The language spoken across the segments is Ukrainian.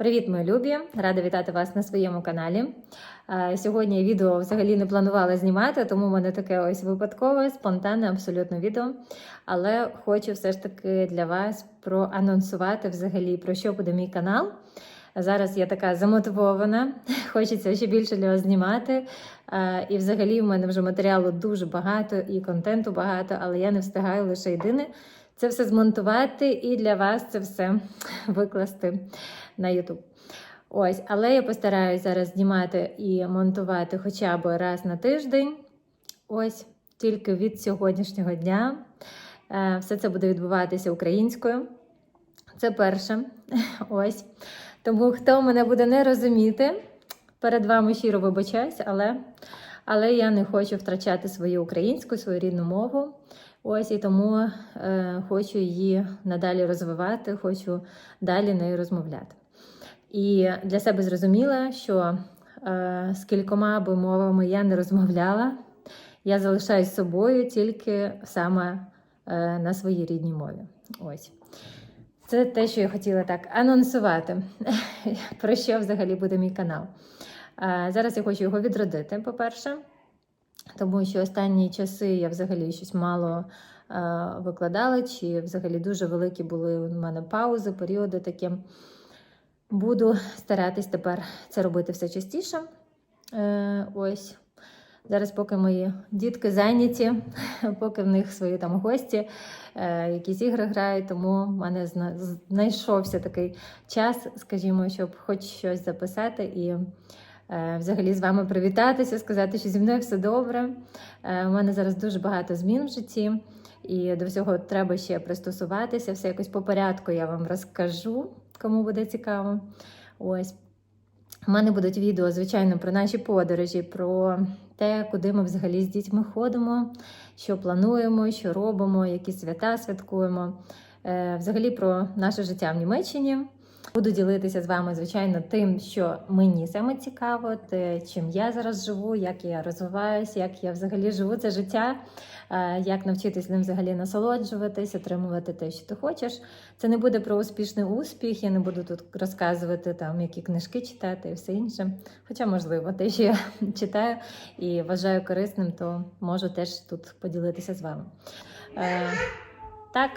Привіт, мої любі! Рада вітати вас на своєму каналі. Е, Сьогодні відео взагалі не планувала знімати, тому в мене таке ось випадкове, спонтанне абсолютно відео. Але хочу все ж таки для вас проанонсувати взагалі про що буде мій канал. Зараз я така замотивована, хочеться ще більше для вас знімати. Е, І взагалі в мене вже матеріалу дуже багато і контенту багато, але я не встигаю лише єдине це все змонтувати і для вас це все викласти на YouTube. Ось, але я постараюсь зараз знімати і монтувати хоча б раз на тиждень. Ось, тільки від сьогоднішнього дня. Е, Все це буде відбуватися українською. Це перше. Ось. Тому хто мене буде не розуміти, перед вами щиро вибачаюсь, але, але я не хочу втрачати свою українську, свою рідну мову. Ось і тому е, хочу її надалі розвивати, хочу далі нею розмовляти. І для себе зрозуміла, що е, з кількома би мовами я не розмовляла, я залишаюсь собою тільки саме е, на своїй рідній мові. Ось. Це те, що я хотіла так анонсувати, про що взагалі буде мій канал. Е, зараз я хочу його відродити, по-перше, тому що останні часи я взагалі щось мало е, викладала, чи взагалі дуже великі були у мене паузи, періоди такі. Буду старатись тепер це робити все частіше. Е, ось. Зараз, поки мої дітки зайняті, поки в них свої там гості, якісь ігри грають, тому в мене зна- знайшовся такий час, скажімо, щоб хоч щось записати і взагалі з вами привітатися, сказати, що зі мною все добре. Е, у мене зараз дуже багато змін в житті, і до всього треба ще пристосуватися. Все якось по порядку я вам розкажу, кому буде цікаво. Ось. У мене будуть відео, звичайно, про наші подорожі, про те, куди ми взагалі з дітьми ходимо, що плануємо, що робимо, які свята святкуємо. Е, Взагалі про наше життя в Німеччині. Буду ділитися з вами, звичайно, тим, що мені саме цікаво, те, чим я зараз живу, як я розвиваюся, як я взагалі живу це життя, е, як навчитись ним взагалі насолоджуватись, отримувати те, що ти хочеш. Це не буде про успішний успіх, я не буду тут розказувати там, які книжки читати і все інше. Хоча, можливо, те, що я читаю і вважаю корисним, то можу теж тут поділитися з вами. Е, так,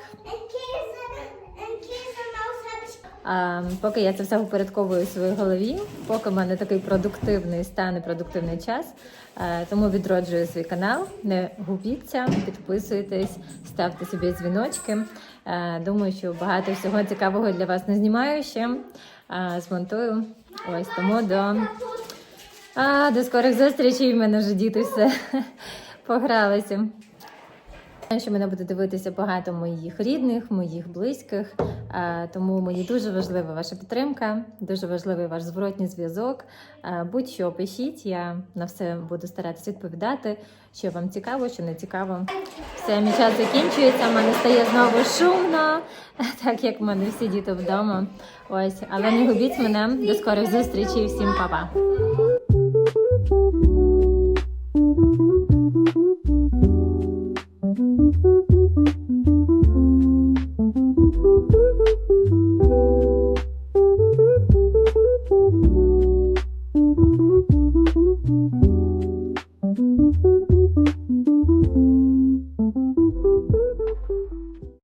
поки я це все упорядковую у своїй голові, поки в мене такий продуктивний стан і продуктивний час. е, Тому відроджую свій канал. Не губіться, підписуйтесь, ставте собі дзвіночки. Е, Думаю, що багато всього цікавого для вас не знімаю ще. е, Змонтую. Ось тому до, а, до скорих зустрічей. В мене вже діти все погралися. Що мене буде дивитися багато моїх рідних, моїх близьких. Е, Тому мені дуже важлива ваша підтримка, дуже важливий ваш зворотній зв'язок. Е, Будь-що пишіть, я на все буду старатися відповідати, що вам цікаво, що не цікаво. Все, мій час закінчується, в мене стає знову шумно, так як в мене всі діти вдома. Ось, але не губіть мене. До скорих зустрічей, всім па-па! Mm-hmm.